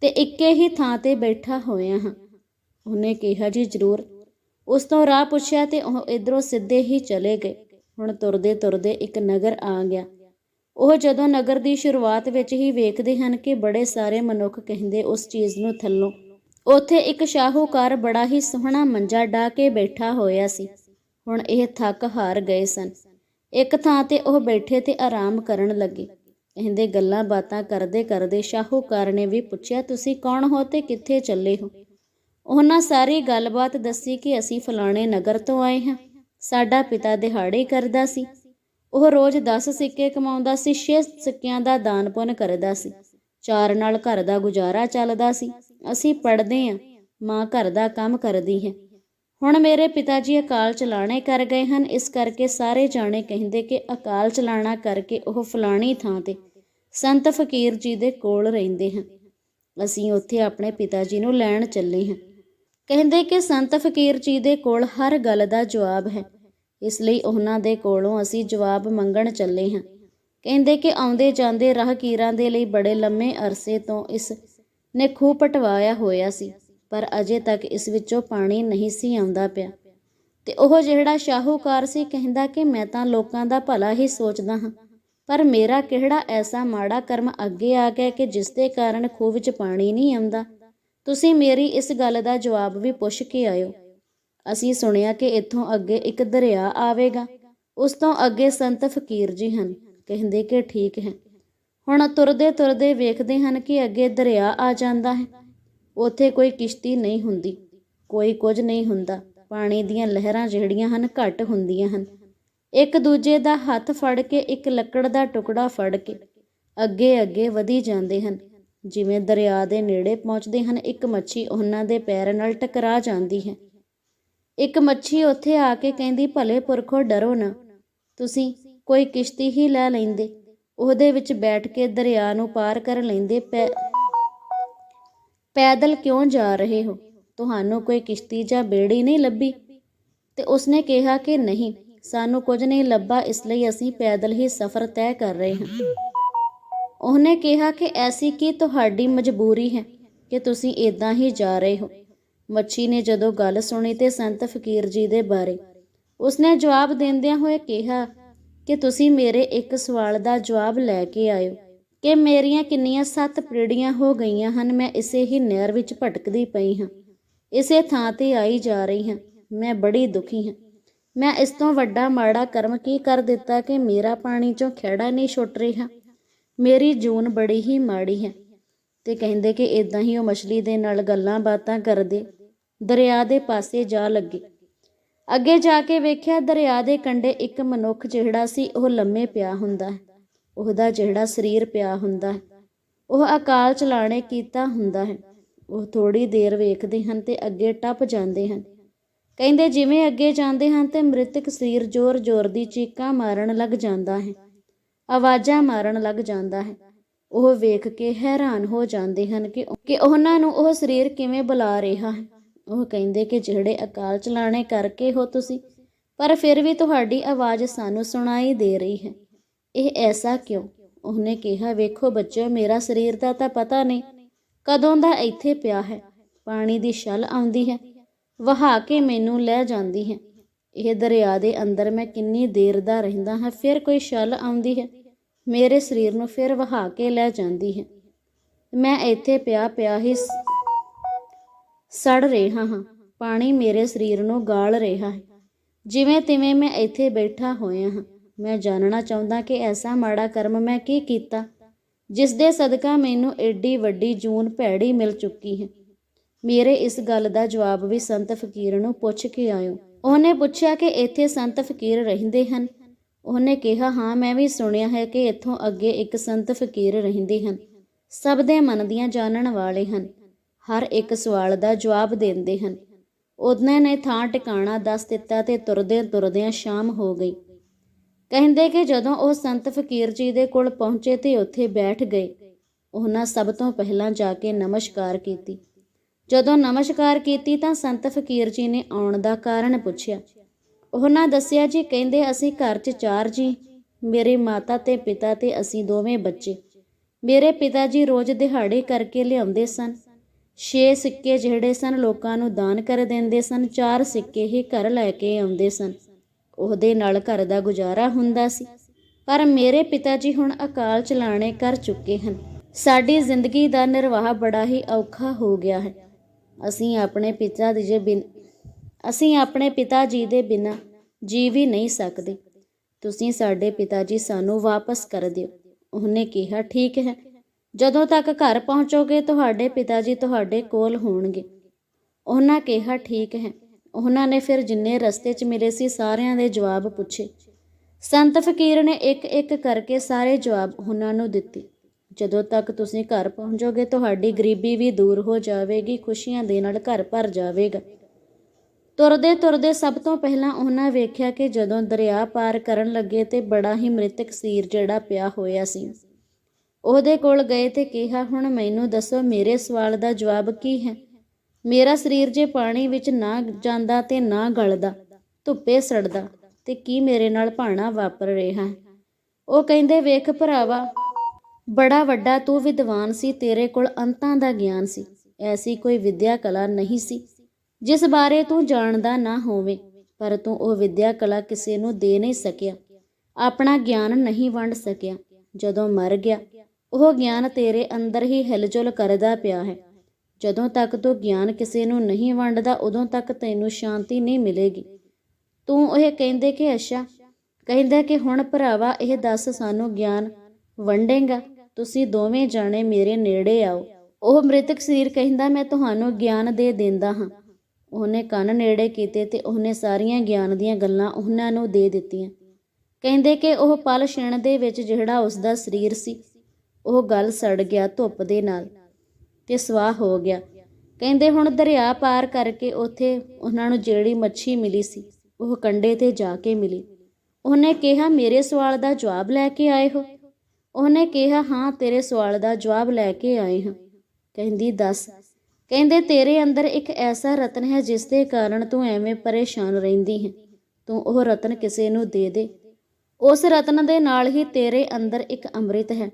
ਤੇ ਇੱਕੇ ਹੀ ਥਾਂ ਤੇ ਬੈਠਾ ਹੋਇਆ ਹਾਂ। ਉਹਨੇ ਕਿਹਾ, ਜੀ ਜ਼ਰੂਰ। ਉਸ ਤੋਂ ਰਾਹ ਪੁੱਛਿਆ ਤੇ ਉਹ ਇਧਰੋਂ ਸਿੱਧੇ ਹੀ ਚਲੇ ਗਏ। ਹੁਣ ਤੁਰਦੇ ਤੁਰਦੇ ਇੱਕ ਨਗਰ ਆ ਗਿਆ। ਉਹ ਜਦੋਂ ਨਗਰ ਦੀ ਸ਼ੁਰੂਆਤ ਵਿੱਚ ਹੀ ਵੇਖਦੇ ਹਨ ਕਿ ਬੜੇ ਸਾਰੇ ਮਨੁੱਖ ਕਹਿੰਦੇ ਉਸ ਚੀਜ਼ ਨੂੰ ਥੱਲੋਂ, ਉੱਥੇ ਇੱਕ ਸ਼ਾਹੂਕਾਰ ਬੜਾ ਹੀ ਸੋਹਣਾ ਮੰਜਾ ਢਾ ਕੇ ਬੈਠਾ ਹੋਇਆ ਸੀ। ਹੁਣ ਇਹ ਥੱਕ ਹਾਰ ਗਏ ਸਨ। ਇੱਕ ਥਾਂ ਤੇ ਉਹ ਬੈਠੇ ਤੇ ਆਰਾਮ ਕਰਨ ਲੱਗੇ। ਕਹਿੰਦੇ ਗੱਲਾਂ ਬਾਤਾਂ ਕਰਦੇ ਕਰਦੇ ਸ਼ਾਹੂਕਾਰ ਨੇ ਵੀ ਪੁੱਛਿਆ, ਤੁਸੀਂ ਕੌਣ ਹੋ ਤੇ ਕਿੱਥੇ ਚੱਲੇ ਹੋ? ਉਹਨਾਂ ਸਾਰੀ ਗੱਲਬਾਤ ਦੱਸੀ ਕਿ ਅਸੀਂ ਫਲਾਣੇ ਨਗਰ ਤੋਂ ਆਏ ਹਾਂ। ਸਾਡਾ ਪਿਤਾ ਦਿਹਾੜੀ ਕਰਦਾ ਸੀ। ਉਹ ਰੋਜ਼ 10 ਸਿੱਕੇ ਕਮਾਉਂਦਾ ਸੀ 6 ਸਿੱਕਿਆਂ ਦਾ ਦਾਨ ਪੁੰਨ ਕਰਦਾ ਸੀ। ਚਾਰ ਨਾਲ ਘਰ ਦਾ ਗੁਜ਼ਾਰਾ ਚੱਲਦਾ ਸੀ। ਅਸੀਂ ਪੜਦੇ ਹਾਂ, ਮਾਂ ਘਰ ਦਾ ਕੰਮ ਕਰਦੀ ਹੈ। ਹੁਣ ਮੇਰੇ ਪਿਤਾ ਜੀ ਅਕਾਲ ਚਲਾਣੇ ਕਰ ਗਏ ਹਨ। ਇਸ ਕਰਕੇ ਸਾਰੇ ਜਾਣੇ ਕਹਿੰਦੇ ਕਿ ਅਕਾਲ ਚਲਾਣਾ ਕਰਕੇ ਉਹ ਫਲਾਣੀ ਥਾਂ ਤੇ ਸੰਤ ਫਕੀਰ ਜੀ ਦੇ ਕੋਲ ਰਹਿੰਦੇ ਹਾਂ। ਅਸੀਂ ਉੱਥੇ ਆਪਣੇ ਪਿਤਾ ਜੀ ਨੂੰ ਲੈਣ ਚੱਲੇ ਹਾਂ। ਕਹਿੰਦੇ ਕਿ ਸੰਤ ਫਕੀਰ ਜੀ ਦੇ ਕੋਲ ਹਰ ਗੱਲ ਦਾ ਜਵਾਬ ਹੈ। ਇਸ ਲਈ ਉਹਨਾਂ ਦੇ ਕੋਲੋਂ ਅਸੀਂ ਜਵਾਬ ਮੰਗਣ ਚੱਲੇ ਹਾਂ। ਕਹਿੰਦੇ ਕਿ ਆਉਂਦੇ ਜਾਂਦੇ ਰਾਹਗੀਰਾਂ ਦੇ ਲਈ ਬੜੇ ਲੰਮੇ ਅਰਸੇ ਤੋਂ ਇਸ ਨੇ ਖੂਹ ਪਟਵਾਇਆ ਹੋਇਆ ਸੀ, ਪਰ ਅਜੇ ਤੱਕ ਇਸ ਵਿੱਚੋਂ ਪਾਣੀ ਨਹੀਂ ਸੀ ਆਉਂਦਾ ਪਿਆ। ਤੇ ਉਹ ਜਿਹੜਾ ਸ਼ਾਹੂਕਾਰ ਸੀ, ਕਹਿੰਦਾ ਕਿ ਮੈਂ ਤਾਂ ਲੋਕਾਂ ਦਾ ਭਲਾ ਹੀ ਸੋਚਦਾ ਹਾਂ। ਪਰ ਮੇਰਾ ਕਿਹੜਾ ਐਸਾ ਮਾੜਾ ਕਰਮ ਅੱਗੇ ਆ ਗਿਆ ਕਿ ਜਿਸ ਦੇ ਕਾਰਨ ਖੂਹ ਵਿੱਚ ਪਾਣੀ ਨਹੀਂ ਆਉਂਦਾ? ਤੁਸੀਂ ਮੇਰੀ ਇਸ ਗੱਲ ਦਾ ਜਵਾਬ ਵੀ ਪੁੱਛ ਕੇ ਆਇਓ। ਅਸੀਂ ਸੁਣਿਆ ਕਿ ਇੱਥੋਂ ਅੱਗੇ ਇੱਕ ਦਰਿਆ ਆਵੇਗਾ। ਉਸ ਤੋਂ ਅੱਗੇ ਸੰਤ ਫਕੀਰ ਜੀ ਹਨ। ਕਹਿੰਦੇ ਕਿ ਠੀਕ ਹੈ। ਹੁਣ ਤੁਰਦੇ ਤੁਰਦੇ ਵੇਖਦੇ ਹਨ ਕਿ ਅੱਗੇ ਦਰਿਆ ਆ ਜਾਂਦਾ ਹੈ। ਉੱਥੇ ਕੋਈ ਕਿਸ਼ਤੀ ਨਹੀਂ ਹੁੰਦੀ। ਕੋਈ ਕੁਝ ਨਹੀਂ ਹੁੰਦਾ। ਪਾਣੀ ਦੀਆਂ ਲਹਿਰਾਂ ਜਿਹੜੀਆਂ ਹਨ ਘੱਟ ਹੁੰਦੀਆਂ ਹਨ। ਇੱਕ ਦੂਜੇ ਦਾ ਹੱਥ ਫੜ ਕੇ, ਇੱਕ ਲੱਕੜ ਦਾ ਟੁਕੜਾ ਫੜ ਕੇ ਅੱਗੇ ਅੱਗੇ ਵਧੀ ਜਾਂਦੇ ਹਨ। ਜਿਵੇਂ ਦਰਿਆ ਦੇ ਨੇੜੇ ਪਹੁੰਚਦੇ ਹਨ, ਇੱਕ ਮੱਛੀ ਉਹਨਾਂ ਦੇ ਪੈਰ ਨਾਲ ਟਕਰਾ ਜਾਂਦੀ ਹੈ। ਇੱਕ ਮੱਛੀ ਉੱਥੇ ਆ ਕੇ ਕਹਿੰਦੀ, ਭਲੇ ਪੁਰਖੋ, ਡਰੋ ਨਾ। ਤੁਸੀਂ ਕੋਈ ਕਿਸ਼ਤੀ ਹੀ ਲੈ ਲੈਂਦੇ। ਉਹਦੇ ਵਿੱਚ ਬੈਠ ਕੇ ਦਰਿਆ ਨੂੰ ਪਾਰ ਕਰ ਲੈਂਦੇ। ਪੈ, ਪੈਦਲ ਕਿਉਂ ਜਾ ਰਹੇ ਹੋ? ਤੁਹਾਨੂੰ ਕੋਈ ਕਿਸ਼ਤੀ ਜਾਂ ਬੇੜੀ ਨਹੀਂ ਲੱਭੀ? ਤੇ ਉਸਨੇ ਕਿਹਾ ਕਿ, ਨਹੀਂ ਸਾਨੂੰ ਕੁਝ ਨਹੀਂ ਲੱਭਾ, ਇਸ ਲਈ ਅਸੀਂ ਪੈਦਲ ਹੀ ਸਫ਼ਰ ਤੈਅ ਕਰ ਰਹੇ ਹਾਂ। ਉਹਨੇ ਕਿਹਾ ਕਿ ਐਸੀ ਕੀ ਤੁਹਾਡੀ ਮਜਬੂਰੀ ਹੈ ਕਿ ਤੁਸੀਂ ਇਦਾਂ ਹੀ ਜਾ ਰਹੇ ਹੋ? ਮੱਛੀ ਨੇ ਜਦੋਂ ਗੱਲ ਸੁਣੀ ਤੇ ਸੰਤ ਫਕੀਰ ਜੀ ਦੇ ਬਾਰੇ, ਉਸਨੇ ਜਵਾਬ ਦਿੰਦਿਆਂ ਹੋਏ ਕਿਹਾ ਕਿ ਤੁਸੀਂ ਮੇਰੇ ਇੱਕ ਸਵਾਲ ਦਾ ਜਵਾਬ ਲੈ ਕੇ ਆਇਓ ਕਿ ਮੇਰੀਆਂ ਕਿੰਨੀਆਂ ਸੱਤ ਪੀੜ੍ਹੀਆਂ ਹੋ ਗਈਆਂ ਹਨ, ਮੈਂ ਇਸੇ ਹੀ ਨਹਿਰ ਵਿੱਚ ਭਟਕਦੀ ਪਈ ਹਾਂ। ਇਸੇ ਥਾਂ ਤੇ ਆਈ ਜਾ ਰਹੀ ਹਾਂ। ਮੈਂ ਬੜੀ ਦੁਖੀ ਹਾਂ। ਮੈਂ ਇਸ ਤੋਂ ਵੱਡਾ ਮਾੜਾ ਕਰਮ ਕੀ ਕਰ ਦਿੱਤਾ ਕਿ ਮੇਰਾ ਪਾਣੀ ਚੋਂ ਖੇੜਾ ਨਹੀਂ ਛੁੱਟ ਰਿਹਾ? ਮੇਰੀ ਜੂਨ ਬੜੀ ਹੀ ਮਾੜੀ ਹੈ। ਤੇ ਕਹਿੰਦੇ ਕਿ ਇਦਾਂ ਹੀ ਉਹ ਮਛਲੀ ਦੇ ਨਾਲ ਗੱਲਾਂ ਬਾਤਾਂ ਕਰਦੇ। ਦਰਿਆ ਦੇ ਪਾਸੇ ਜਾ ਲੱਗੇ। ਅੱਗੇ ਜਾ ਕੇ ਵੇਖਿਆ ਦਰਿਆ ਦੇ ਕੰਢੇ ਇੱਕ ਮਨੁੱਖ ਜਿਹੜਾ ਸੀ, ਉਹ ਲੰਮੇ ਪਿਆ ਹੁੰਦਾ ਹੈ। ਉਹਦਾ ਜਿਹੜਾ ਸਰੀਰ ਪਿਆ ਹੁੰਦਾ ਹੈ। ਉਹ ਅਕਾਲ ਚਲਾਣੇ ਕੀਤਾ ਹੁੰਦਾ ਹੈ। ਉਹ ਥੋੜੀ ਦੇਰ ਵੇਖਦੇ ਹਨ ਤੇ ਅੱਗੇ ਟੱਪ ਜਾਂਦੇ ਹਨ। ਕਹਿੰਦੇ ਜਿਵੇਂ ਅੱਗੇ ਜਾਂਦੇ ਹਨ ਤੇ ਮ੍ਰਿਤਕ ਸਰੀਰ ਜ਼ੋਰ-ਜ਼ੋਰ ਦੀ ਚੀਕਾਂ ਮਾਰਨ ਲੱਗ ਜਾਂਦਾ ਹੈ, ਆਵਾਜ਼ਾਂ ਮਾਰਨ ਲੱਗ ਜਾਂਦਾ ਹੈ। ਉਹ ਵੇਖ ਕੇ ਹੈਰਾਨ ਹੋ ਜਾਂਦੇ ਹਨ ਕਿ ਕਿ ਉਹਨਾਂ ਨੂੰ ਉਹ ਸਰੀਰ ਕਿਵੇਂ ਬੁਲਾ ਰਿਹਾ ਹੈ। ਉਹ ਕਹਿੰਦੇ ਕਿ ਜਿਹੜੇ ਅਕਾਲ ਚਲਾਣੇ ਕਰਕੇ ਹੋ ਤੁਸੀਂ, ਪਰ ਫਿਰ ਵੀ ਤੁਹਾਡੀ ਆਵਾਜ਼ ਸਾਨੂੰ ਸੁਣਾਈ ਦੇ ਰਹੀ ਹੈ। ਇਹ ਐਸਾ ਕਿਉਂ? ਉਹਨੇ ਕਿਹਾ, ਵੇਖੋ ਬੱਚਿਓ, ਮੇਰਾ ਸਰੀਰ ਦਾ ਤਾਂ ਪਤਾ ਨਹੀਂ ਕਦੋਂ ਦਾ ਇੱਥੇ ਪਿਆ ਹੈ। ਪਾਣੀ ਦੀ ਛਲ ਆਉਂਦੀ ਹੈ। ਵਹਾ ਕੇ ਮੈਨੂੰ ਲੈ ਜਾਂਦੀ ਹੈ। ਇਹ ਦਰਿਆ ਦੇ ਅੰਦਰ ਮੈਂ ਕਿੰਨੀ ਦੇਰ ਦਾ ਰਹਿੰਦਾ ਹਾਂ, ਫਿਰ ਕੋਈ ਛਲ ਆਉਂਦੀ ਹੈ। ਮੇਰੇ ਸਰੀਰ ਨੂੰ ਫਿਰ ਵਹਾ ਕੇ ਲੈ ਜਾਂਦੀ ਹੈ। ਮੈਂ ਇੱਥੇ ਪਿਆ ਪਿਆ ਹੀ ਸੜ ਰਿਹਾ ਹਾਂ। ਪਾਣੀ ਮੇਰੇ ਸਰੀਰ ਨੂੰ ਗਾਲ ਰਿਹਾ ਹੈ। ਜਿਵੇਂ ਤਿਵੇਂ ਮੈਂ ਇੱਥੇ ਬੈਠਾ ਹੋਇਆ ਹਾਂ। ਮੈਂ ਜਾਣਨਾ ਚਾਹੁੰਦਾ ਕਿ ਐਸਾ ਮਾੜਾ ਕਰਮ ਮੈਂ ਕੀ ਕੀਤਾ, ਜਿਸ ਦੇ ਸਦਕਾ ਮੈਨੂੰ ਐਡੀ ਵੱਡੀ ਜੂਨ ਭੈੜੀ ਮਿਲ ਚੁੱਕੀ ਹੈ। ਮੇਰੇ ਇਸ ਗੱਲ ਦਾ ਜਵਾਬ ਵੀ ਸੰਤ ਫਕੀਰ ਨੂੰ ਪੁੱਛ ਕੇ ਆਇਓ। ਉਹਨੇ ਪੁੱਛਿਆ ਕਿ ਇੱਥੇ ਸੰਤ ਫਕੀਰ ਰਹਿੰਦੇ ਹਨ? ਉਹਨੇ ਕਿਹਾ, ਹਾਂ, ਮੈਂ ਵੀ ਸੁਣਿਆ ਹੈ ਕਿ ਇੱਥੋਂ ਅੱਗੇ ਇੱਕ ਸੰਤ ਫਕੀਰ ਰਹਿੰਦੇ ਹਨ। ਸਭ ਦੇ ਮਨ ਦੀਆਂ ਜਾਣਨ ਵਾਲੇ ਹਨ। ਹਰ ਇੱਕ ਸਵਾਲ ਦਾ ਜਵਾਬ ਦਿੰਦੇ ਹਨ। ਉਹਨੇ ਨੇ ਥਾਂ ਟਿਕਾਣਾ ਦੱਸ ਦਿੱਤਾ ਤੇ ਤੁਰਦੇ ਤੁਰਦਿਆਂ ਸ਼ਾਮ ਹੋ ਗਈ। ਕਹਿੰਦੇ ਕਿ ਜਦੋਂ ਉਹ ਸੰਤ ਫਕੀਰ ਜੀ ਦੇ ਕੋਲ ਪਹੁੰਚੇ ਤੇ ਉੱਥੇ ਬੈਠ ਗਏ। ਉਹਨਾਂ ਸਭ ਤੋਂ ਪਹਿਲਾਂ ਜਾ ਕੇ ਨਮਸਕਾਰ ਕੀਤੀ। ਜਦੋਂ ਨਮਸਕਾਰ ਕੀਤੀ ਤਾਂ ਸੰਤ ਫਕੀਰ ਜੀ ਨੇ ਆਉਣ ਦਾ ਕਾਰਨ ਪੁੱਛਿਆ। ਉਹਨਾਂ ਦੱਸਿਆ, ਜੀ, ਕਹਿੰਦੇ ਅਸੀਂ ਘਰ 'ਚ ਚਾਰ ਜੀ, ਮੇਰੇ ਮਾਤਾ ਤੇ ਪਿਤਾ ਤੇ ਅਸੀਂ ਦੋਵੇਂ ਬੱਚੇ। ਮੇਰੇ ਪਿਤਾ ਜੀ ਰੋਜ਼ ਦਿਹਾੜੇ ਕਰਕੇ ਲਿਆਉਂਦੇ ਸਨ। ਛੇ ਸਿੱਕੇ ਜਿਹੜੇ ਸਨ ਲੋਕਾਂ ਨੂੰ ਦਾਨ ਕਰ ਦਿੰਦੇ ਸਨ, ਚਾਰ ਸਿੱਕੇ ਹੀ ਘਰ ਲੈ ਕੇ ਆਉਂਦੇ ਸਨ। ਉਹਦੇ ਨਾਲ ਘਰ ਦਾ ਗੁਜ਼ਾਰਾ ਹੁੰਦਾ ਸੀ। ਪਰ ਮੇਰੇ ਪਿਤਾ ਜੀ ਹੁਣ ਅਕਾਲ ਚਲਾਣੇ ਕਰ ਚੁੱਕੇ ਹਨ। ਸਾਡੀ ਜ਼ਿੰਦਗੀ ਦਾ ਨਿਰਵਾਹ ਬੜਾ ਹੀ ਔਖਾ ਹੋ ਗਿਆ ਹੈ। ਅਸੀਂ ਆਪਣੇ ਪਿਤਾ ਦੀ ਜੇ ਬਿਨ ਅਸੀਂ ਆਪਣੇ ਪਿਤਾ ਜੀ ਦੇ ਬਿਨਾਂ ਜੀ ਵੀ ਨਹੀਂ ਸਕਦੇ। ਤੁਸੀਂ ਸਾਡੇ ਪਿਤਾ ਜੀ ਸਾਨੂੰ ਵਾਪਸ ਕਰ ਦਿਓ। ਉਹਨੇ ਕਿਹਾ, ਠੀਕ ਹੈ। ਜਦੋਂ ਤੱਕ ਘਰ ਪਹੁੰਚੋਗੇ, ਤੁਹਾਡੇ ਪਿਤਾ ਜੀ ਤੁਹਾਡੇ ਕੋਲ ਹੋਣਗੇ। ਉਹਨਾਂ ਕਿਹਾ, ਠੀਕ ਹੈ। ਉਹਨਾਂ ਨੇ ਫਿਰ ਜਿੰਨੇ ਰਸਤੇ 'ਚ ਮਿਲੇ ਸੀ, ਸਾਰਿਆਂ ਦੇ ਜਵਾਬ ਪੁੱਛੇ। ਸੰਤ ਫਕੀਰ ਨੇ ਇੱਕ ਇੱਕ ਕਰਕੇ ਸਾਰੇ ਜਵਾਬ ਉਹਨਾਂ ਨੂੰ ਦਿੱਤੇ। ਜਦੋਂ ਤੱਕ ਤੁਸੀਂ ਘਰ ਪਹੁੰਚੋਗੇ ਤੁਹਾਡੀ ਗਰੀਬੀ ਵੀ ਦੂਰ ਹੋ ਜਾਵੇਗੀ, ਖੁਸ਼ੀਆਂ ਦੇ ਨਾਲ ਘਰ ਭਰ ਜਾਵੇਗਾ। ਤੁਰਦੇ ਤੁਰਦੇ ਸਭ ਤੋਂ ਪਹਿਲਾਂ ਉਹਨਾਂ ਵੇਖਿਆ ਕਿ ਜਦੋਂ ਦਰਿਆ ਪਾਰ ਕਰਨ ਲੱਗੇ ਤੇ ਬੜਾ ਹੀ ਮ੍ਰਿਤਕ ਸੀਰ ਜਿਹੜਾ ਪਿਆ ਹੋਇਆ ਸੀ। ਉਹਦੇ ਕੋਲ ਗਏ ਤੇ ਕਿਹਾ, ਹੁਣ ਮੈਨੂੰ ਦੱਸੋ, ਮੇਰੇ ਸਵਾਲ ਦਾ ਜਵਾਬ ਕੀ ਹੈ? ਮੇਰਾ ਸਰੀਰ ਜੇ ਪਾਣੀ ਵਿੱਚ ਨਾ ਜਾਂਦਾ ਤੇ ਨਾ ਗਲਦਾ, ਧੁੱਪੇ ਸੜਦਾ, ਤੇ ਕੀ ਮੇਰੇ ਨਾਲ ਭਾਣਾ ਵਾਪਰ ਰਿਹਾ ਹੈ? ਉਹ ਕਹਿੰਦੇ, ਵੇਖ ਭਰਾਵਾ ਬੜਾ ਵੱਡਾ ਤੂੰ ਵਿਦਵਾਨ ਸੀ, ਤੇਰੇ ਕੋਲ ਅੰਤਾਂ ਦਾ ਗਿਆਨ ਸੀ। ਐਸੀ ਕੋਈ ਵਿਦਿਆ ਕਲਾ ਨਹੀਂ ਸੀ। ਜਿਸ ਬਾਰੇ ਤੂੰ ਜਾਣਦਾ ਨਾ ਹੋਵੇ, ਪਰ ਤੂੰ ਉਹ ਵਿਦਿਆ ਕਲਾ ਕਿਸੇ ਨੂੰ ਦੇ ਨਹੀਂ ਸਕਿਆ। ਆਪਣਾ ਗਿਆਨ ਨਹੀਂ ਵੰਡ ਸਕਿਆ। ਜਦੋਂ ਮਰ ਗਿਆ, ਉਹ ਗਿਆਨ ਤੇਰੇ ਅੰਦਰ ਹੀ ਹਿਲਜੁਲ ਕਰਦਾ ਪਿਆ ਹੈ। ਜਦੋਂ ਤੱਕ ਤੂੰ ਗਿਆਨ ਕਿਸੇ ਨੂੰ ਨਹੀਂ ਵੰਡਦਾ, ਉਦੋਂ ਤੱਕ ਤੈਨੂੰ ਸ਼ਾਂਤੀ ਨਹੀਂ ਮਿਲੇਗੀ। ਤੂੰ ਇਹ ਕਹਿੰਦੇ ਕਿ, ਅੱਛਾ, ਕਹਿੰਦਾ ਕਿ ਹੁਣ ਭਰਾਵਾ, ਇਹ ਦੱਸ ਸਾਨੂੰ ਗਿਆਨ ਵੰਡੇਗਾ? ਤੁਸੀਂ ਦੋਵੇਂ ਜਾਣੇ ਮੇਰੇ ਨੇੜੇ ਆਓ। ਉਹ ਮ੍ਰਿਤਕ ਸਰੀਰ ਕਹਿੰਦਾ, ਮੈਂ ਤੁਹਾਨੂੰ ਗਿਆਨ ਦੇ ਦਿੰਦਾ ਹਾਂ। ਉਹਨੇ ਕੰਨ ਨੇੜੇ ਕੀਤੇ ਤੇ ਉਹਨੇ ਸਾਰੀਆਂ ਗਿਆਨ ਦੀਆਂ ਗੱਲਾਂ ਉਹਨਾਂ ਨੂੰ ਦੇ ਦਿੱਤੀਆਂ। ਕਹਿੰਦੇ ਕਿ ਉਹ ਪਲ ਛਿਣ ਦੇ ਵਿੱਚ ਜਿਹੜਾ ਉਸ ਦਾ ਸਰੀਰ ਸੀ, ਉਹ ਗੱਲ ਸੜ ਗਿਆ ਧੁੱਪ ਦੇ ਨਾਲ ਤੇ ਸਵਾਹ ਹੋ ਗਿਆ। ਕਹਿੰਦੇ, ਹੁਣ ਦਰਿਆ ਪਾਰ ਕਰਕੇ ਉੱਥੇ ਉਹਨਾਂ ਨੂੰ ਜਿਹੜੀ ਮੱਛੀ ਮਿਲੀ ਸੀ, ਉਹ ਕੰਡੇ ਤੇ ਜਾ ਕੇ ਮਿਲੀ। ਉਹਨੇ ਕਿਹਾ, ਮੇਰੇ ਸਵਾਲ ਦਾ ਜਵਾਬ ਲੈ ਕੇ ਆਏ ਹੋ? ਉਹਨੇ ਕਿਹਾ, ਹਾਂ, ਤੇਰੇ ਸਵਾਲ ਦਾ ਜਵਾਬ ਲੈ ਕੇ ਆਏ ਹਾਂ। ਕਹਿੰਦੀ, ਦੱਸ। ਕਹਿੰਦੇ, ਤੇਰੇ ਅੰਦਰ ਇੱਕ ਐਸਾ ਰਤਨ ਹੈ ਜਿਸ ਦੇ ਕਾਰਨ ਤੂੰ ਐਵੇਂ ਪਰੇਸ਼ਾਨ ਰਹਿੰਦੀ ਹੈ। ਤੂੰ ਉਹ ਰਤਨ ਕਿਸੇ ਨੂੰ ਦੇ ਦੇ। ਉਸ ਰਤਨ ਦੇ ਨਾਲ ਹੀ ਤੇਰੇ ਅੰਦਰ ਇੱਕ ਅੰਮ੍ਰਿਤ ਹੈ।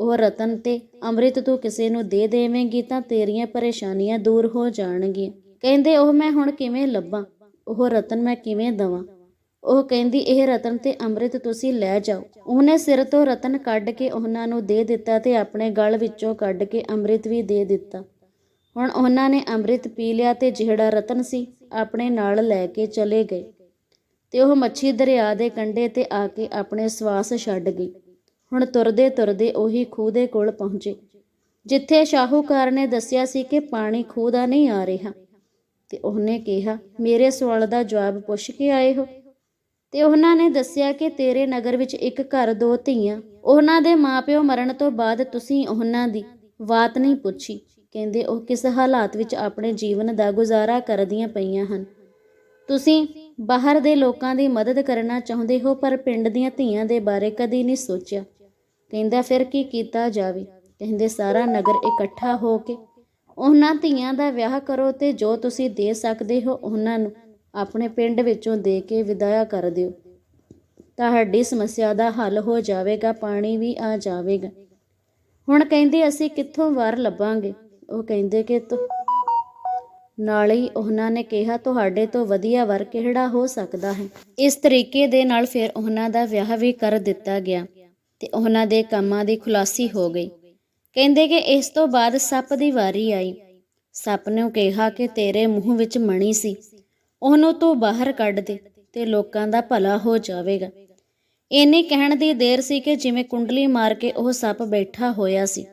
ਉਹ ਰਤਨ ਤੇ ਅੰਮ੍ਰਿਤ ਤੂੰ ਕਿਸੇ ਨੂੰ ਦੇ ਦੇਵੇਂਗੀ ਤਾਂ ਤੇਰੀਆਂ ਪਰੇਸ਼ਾਨੀਆਂ ਦੂਰ ਹੋ ਜਾਣਗੀਆਂ। ਕਹਿੰਦੇ, ਉਹ ਮੈਂ ਹੁਣ ਕਿਵੇਂ ਲੱਭਾਂ? ਉਹ ਰਤਨ ਮੈਂ ਕਿਵੇਂ ਦਵਾਂ? ਉਹ ਕਹਿੰਦੀ, ਇਹ ਰਤਨ ਤੇ ਅੰਮ੍ਰਿਤ ਤੁਸੀਂ ਲੈ ਜਾਓ। ਉਹਨੇ ਸਿਰ ਤੋਂ ਰਤਨ ਕੱਢ ਕੇ ਉਹਨਾਂ ਨੂੰ ਦੇ ਦਿੱਤਾ ਤੇ ਆਪਣੇ ਗਲ ਵਿੱਚੋਂ ਕੱਢ ਕੇ ਅੰਮ੍ਰਿਤ ਵੀ ਦੇ ਦਿੱਤਾ। ਹੁਣ ਉਹਨਾਂ ਨੇ ਅੰਮ੍ਰਿਤ ਪੀ ਲਿਆ ਤੇ ਜਿਹੜਾ ਰਤਨ ਸੀ, ਆਪਣੇ ਨਾਲ ਲੈ ਕੇ ਚਲੇ ਗਏ। ਤੇ ਉਹ ਮੱਛੀ ਦਰਿਆ ਦੇ ਕੰਢੇ ਤੇ ਆ ਕੇ ਆਪਣੇ ਸਵਾਸ ਛੱਡ ਗਈ। ਹੁਣ ਤੁਰਦੇ ਤੁਰਦੇ ਉਹੀ ਖੂਹ ਦੇ ਕੋਲ ਪਹੁੰਚੇ, ਜਿੱਥੇ ਸ਼ਾਹੂਕਾਰ ਨੇ ਦੱਸਿਆ ਸੀ ਕਿ ਪਾਣੀ ਖੂਹ ਦਾ ਨਹੀਂ ਆ ਰਿਹਾ। ਤੇ ਉਹਨੇ ਕਿਹਾ, ਮੇਰੇ ਸਵਾਲ ਦਾ ਜਵਾਬ ਪੁੱਛ ਕੇ ਆਏ ਹੋ? ਤੇ ਉਹਨਾਂ ਨੇ ਦੱਸਿਆ ਕਿ ਤੇਰੇ ਨਗਰ ਵਿੱਚ ਇੱਕ ਘਰ ਦੋ ਧੀਆਂ। ਉਹਨਾਂ ਦੇ ਮਾਪਿਓ ਮਰਨ ਤੋਂ ਬਾਅਦ ਤੁਸੀਂ ਉਹਨਾਂ ਦੀ ਬਾਤ ਨਹੀਂ ਪੁੱਛੀ। ਕਹਿੰਦੇ, ਉਹ ਕਿਸ ਹਾਲਾਤ ਵਿੱਚ ਆਪਣੇ ਜੀਵਨ ਦਾ ਗੁਜ਼ਾਰਾ ਕਰਦੀਆਂ ਪਈਆਂ ਹਨ? ਤੁਸੀਂ ਬਾਹਰ ਦੇ ਲੋਕਾਂ ਦੀ ਮਦਦ ਕਰਨਾ ਚਾਹੁੰਦੇ ਹੋ, ਪਰ ਪਿੰਡ ਦੀਆਂ ਧੀਆਂ ਦੇ ਬਾਰੇ ਕਦੀ ਨਹੀਂ ਸੋਚਿਆ। ਕਹਿੰਦਾ, ਫਿਰ ਕੀ ਕੀਤਾ ਜਾਵੇ? ਕਹਿੰਦੇ, ਸਾਰਾ ਨਗਰ ਇਕੱਠਾ ਹੋ ਕੇ ਉਹਨਾਂ ਧੀਆਂ ਦਾ ਵਿਆਹ ਕਰੋ ਤੇ ਜੋ ਤੁਸੀਂ ਦੇ ਸਕਦੇ ਹੋ ਉਹਨਾਂ ਨੂੰ ਆਪਣੇ ਪਿੰਡ ਵਿੱਚੋਂ ਦੇ ਕੇ ਵਿਦਾਇਆ ਕਰ ਦਿਓ। ਤੁਹਾਡੀ ਸਮੱਸਿਆ ਦਾ ਹੱਲ ਹੋ ਜਾਵੇਗਾ, ਪਾਣੀ ਵੀ ਆ ਜਾਵੇਗਾ। ਹੁਣ ਕਹਿੰਦੇ ਅਸੀਂ ਕਿੱਥੋਂ ਵਾਰ ਲੱਭਾਂਗੇ? ਉਹ ਕਹਿੰਦੇ ਕਿ ਨਾਲ ਹੀ ਉਹਨਾਂ ਨੇ ਕਿਹਾ, ਤੁਹਾਡੇ ਤੋਂ ਵਧੀਆ ਵਰ ਕਿਹੜਾ ਹੋ ਸਕਦਾ ਹੈ? ਇਸ ਤਰੀਕੇ ਦੇ ਨਾਲ ਫਿਰ ਉਹਨਾਂ ਦਾ ਵਿਆਹ ਵੀ ਕਰ ਦਿੱਤਾ ਗਿਆ ਤੇ ਉਹਨਾਂ ਦੇ ਕੰਮਾਂ ਦੀ ਖੁਲਾਸੀ ਹੋ ਗਈ। ਕਹਿੰਦੇ ਕਿ ਇਸ ਤੋਂ ਬਾਅਦ ਸੱਪ ਦੀ ਵਾਰੀ ਆਈ। ਸੱਪ ਨੇ ਕਿਹਾ ਕਿ ਤੇਰੇ ਮੂੰਹ ਵਿੱਚ ਮਣੀ ਸੀ। ਉਹਨੂੰ ਤੂੰ ਬਾਹਰ ਕੱਢ ਦੇ ਤੇ ਲੋਕਾਂ ਦਾ ਭਲਾ ਹੋ ਜਾਵੇਗਾ। ਇੰਨੀ ਕਹਿਣ ਦੀ ਦੇਰ ਸੀ ਕਿ ਜਿਵੇਂ ਕੁੰਡਲੀ ਮਾਰ ਕੇ ਉਹ ਸੱਪ ਬੈਠਾ ਹੋਇਆ ਸੀ,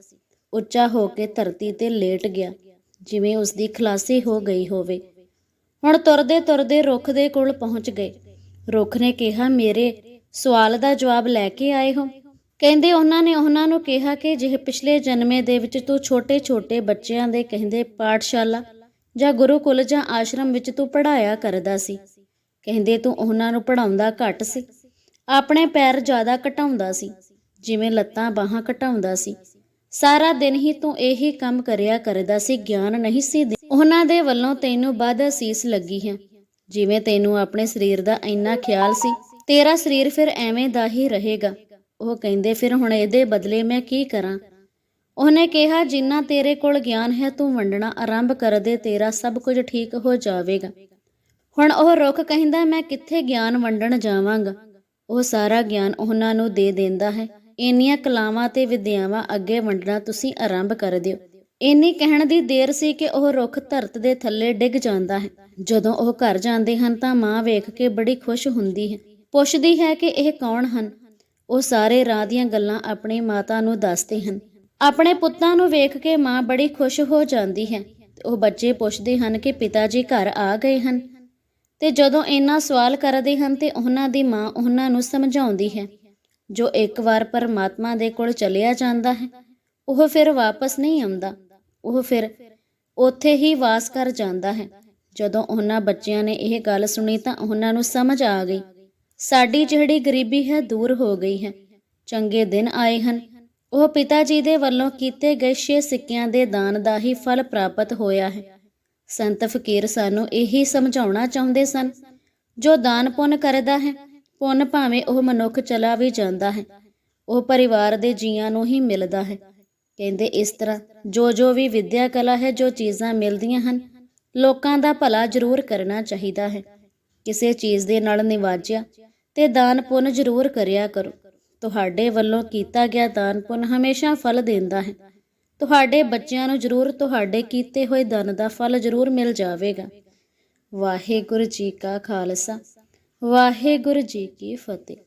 ਉੱਚਾ ਹੋ ਕੇ ਧਰਤੀ ਤੇ ਲੇਟ ਗਿਆ, ਜਿਵੇਂ ਉਸ ਦੀ ਖਲਾਸੀ ਹੋ ਗਈ ਹੋਵੇ। ਹੁਣ ਤੁਰਦੇ ਤੁਰਦੇ ਰੁੱਖ ਦੇ ਕੋਲ ਪਹੁੰਚ ਗਏ। ਰੁੱਖ ਨੇ ਕਿਹਾ, ਮੇਰੇ ਸਵਾਲ ਦਾ ਜਵਾਬ ਲੈ ਕੇ ਆਏ ਹੋ? ਕਹਿੰਦੇ ਉਹਨਾਂ ਨੇ ਉਹਨਾਂ ਨੂੰ ਕਿਹਾ ਕਿ ਜਿਹੇ ਪਿਛਲੇ ਜਨਮੇ ਦੇ ਵਿੱਚ ਤੂੰ ਛੋਟੇ-ਛੋਟੇ ਬੱਚਿਆਂ ਦੇ ਕਹਿੰਦੇ ਪਾਠਸ਼ਾਲਾ ਜਾਂ ਗੁਰੂਕੁਲ ਜਾਂ ਆਸ਼ਰਮ ਵਿੱਚ ਤੂੰ ਪੜਾਇਆ ਕਰਦਾ ਸੀ। ਕਹਿੰਦੇ ਤੂੰ ਉਹਨਾਂ ਨੂੰ ਪੜਾਉਂਦਾ ਘੱਟ ਸੀ। ਆਪਣੇ ਪੈਰ ਜ਼ਿਆਦਾ ਘਟਾਉਂਦਾ ਸੀ। ਜਿਵੇਂ ਲੱਤਾਂ ਬਾਹਾਂ ਘਟਾਉਂਦਾ ਸੀ। ਸਾਰਾ ਦਿਨ ਹੀ ਤੂੰ ਇਹੀ ਕੰਮ ਕਰਿਆ ਕਰਦਾ ਸੀ। ਗਿਆਨ ਨਹੀਂ ਸੀ ਉਹਨਾਂ ਦੇ ਵੱਲੋਂ ਤੈਨੂੰ ਵੱਧ ਅਸੀਸ ਲੱਗੀ ਹੈ। ਜਿਵੇਂ ਤੈਨੂੰ ਆਪਣੇ ਸਰੀਰ ਦਾ ਇੰਨਾ ਖਿਆਲ ਸੀ। ਤੇਰਾ ਸਰੀਰ ਫਿਰ ਐਵੇਂ ਦਾ ਹੀ ਰਹੇਗਾ। ਉਹ ਕਹਿੰਦੇ, ਫਿਰ ਹੁਣ ਇਹਦੇ ਬਦਲੇ ਮੈਂ ਕੀ ਕਰਾਂ? ਉਹਨੇ ਕਿਹਾ, ਜਿੰਨਾ ਤੇਰੇ ਕੋਲ ਗਿਆਨ ਹੈ, ਤੂੰ ਵੰਡਣਾ ਆਰੰਭ ਕਰ ਦੇ, ਤੇਰਾ ਸਭ ਕੁਝ ਠੀਕ ਹੋ ਜਾਵੇਗਾ। ਹੁਣ ਉਹ ਰੁੱਖ ਕਹਿੰਦਾ, ਮੈਂ ਕਿੱਥੇ ਗਿਆਨ ਵੰਡਣ ਜਾਵਾਂਗਾ? ਉਹ ਸਾਰਾ ਗਿਆਨ ਉਹਨਾਂ ਨੂੰ ਦੇ ਦਿੰਦਾ ਹੈ। ਇੰਨੀਆਂ ਕਲਾਵਾਂ ਤੇ ਵਿਦਿਆਵਾਂ ਅੱਗੇ ਵੰਡਣਾ ਤੁਸੀਂ ਆਰੰਭ ਕਰ ਦਿਓ। ਇੰਨੀ ਕਹਿਣ ਦੀ ਦੇਰ ਸੀ ਕਿ ਉਹ ਰੁੱਖ ਧਰਤ ਦੇ ਥੱਲੇ ਡਿੱਗ ਜਾਂਦਾ ਹੈ। ਜਦੋਂ ਉਹ ਘਰ ਜਾਂਦੇ ਹਨ ਤਾਂ ਮਾਂ ਵੇਖ ਕੇ ਬੜੀ ਖੁਸ਼ ਹੁੰਦੀ ਹੈ। ਪੁੱਛਦੀ ਹੈ ਕਿ ਇਹ ਕੌਣ ਹਨ? ਉਹ ਸਾਰੇ ਰਾਹ ਦੀਆਂ ਗੱਲਾਂ ਆਪਣੀ ਮਾਤਾ ਨੂੰ ਦੱਸਦੇ ਹਨ। ਆਪਣੇ ਪੁੱਤਾਂ ਨੂੰ ਵੇਖ ਕੇ ਮਾਂ ਬੜੀ ਖੁਸ਼ ਹੋ ਜਾਂਦੀ ਹੈ। ਉਹ ਬੱਚੇ ਪੁੱਛਦੇ ਹਨ ਕਿ ਪਿਤਾ ਜੀ ਘਰ ਆ ਗਏ ਹਨ। ਤੇ ਜਦੋਂ ਇੰਨਾ ਸਵਾਲ ਕਰਦੇ ਹਨ ਤੇ ਉਹਨਾਂ ਦੀ ਮਾਂ ਉਹਨਾਂ ਨੂੰ ਸਮਝਾਉਂਦੀ ਹੈ। ਜੋ ਇੱਕ ਵਾਰ ਪਰਮਾਤਮਾ ਦੇ ਕੋਲ ਚਲਿਆ ਜਾਂਦਾ ਹੈ, ਉਹ ਫਿਰ ਵਾਪਸ ਨਹੀਂ ਆਉਂਦਾ। ਉਹ ਫਿਰ ਉੱਥੇ ਹੀ ਵਾਸ ਕਰ ਜਾਂਦਾ ਹੈ। ਜਦੋਂ ਉਹਨਾਂ ਬੱਚਿਆਂ ਨੇ ਇਹ ਗੱਲ ਸੁਣੀ ਤਾਂ ਉਹਨਾਂ ਨੂੰ ਸਮਝ ਆ ਗਈ। ਸਾਡੀ ਜਿਹੜੀ ਗਰੀਬੀ ਹੈ, ਦੂਰ ਹੋ ਗਈ ਹੈ। ਚੰਗੇ ਦਿਨ ਆਏ ਹਨ। ਉਹ ਪਿਤਾ ਜੀ ਦੇ ਵੱਲੋਂ ਕੀਤੇ ਗਏ ਛੇ ਸਿੱਕਿਆਂ ਦੇ ਦਾਨ ਦਾ ਹੀ ਫਲ ਪ੍ਰਾਪਤ ਹੋਇਆ ਹੈ। ਸੰਤ ਫਕੀਰ ਸਾਨੂੰ ਇਹੀ ਸਮਝਾਉਣਾ ਚਾਹੁੰਦੇ ਸਨ, ਜੋ ਦਾਨ ਪੁੰਨ ਕਰਦਾ ਹੈ, ਪੁੰਨ ਭਾਵੇਂ ਉਹ ਮਨੁੱਖ ਚਲਾ ਵੀ ਜਾਂਦਾ ਹੈ, ਉਹ ਪਰਿਵਾਰ ਦੇ ਜੀਆਂ ਨੂੰ ਹੀ ਮਿਲਦਾ ਹੈ। ਕਹਿੰਦੇ ਇਸ ਤਰ੍ਹਾਂ ਜੋ ਜੋ ਵੀ ਵਿਦਿਆ ਕਲਾ ਹੈ, ਜੋ ਚੀਜ਼ਾਂ ਮਿਲਦੀਆਂ ਹਨ, ਲੋਕਾਂ ਦਾ ਭਲਾ ਜ਼ਰੂਰ ਕਰਨਾ ਚਾਹੀਦਾ ਹੈ। ਕਿਸੇ ਚੀਜ਼ ਦੇ ਨਾਲ ਨਿਵਾਜਿਆ ਤੇ ਦਾਨ ਪੁੰਨ ਜ਼ਰੂਰ ਕਰਿਆ ਕਰੋ। ਤੁਹਾਡੇ ਵੱਲੋਂ ਕੀਤਾ ਗਿਆ ਦਾਨ ਪੁੰਨ ਹਮੇਸ਼ਾ ਫਲ ਦਿੰਦਾ ਹੈ। ਤੁਹਾਡੇ ਬੱਚਿਆਂ ਨੂੰ ਜ਼ਰੂਰ ਤੁਹਾਡੇ ਕੀਤੇ ਹੋਏ ਦਾਨ ਦਾ ਫਲ ਜ਼ਰੂਰ ਮਿਲ ਜਾਵੇਗਾ। ਵਾਹਿਗੁਰੂ ਜੀ ਕਾ ਖਾਲਸਾ। ਵਾਹਿਗੁਰੂ ਜੀ ਕੀ ਫਤਿਹ।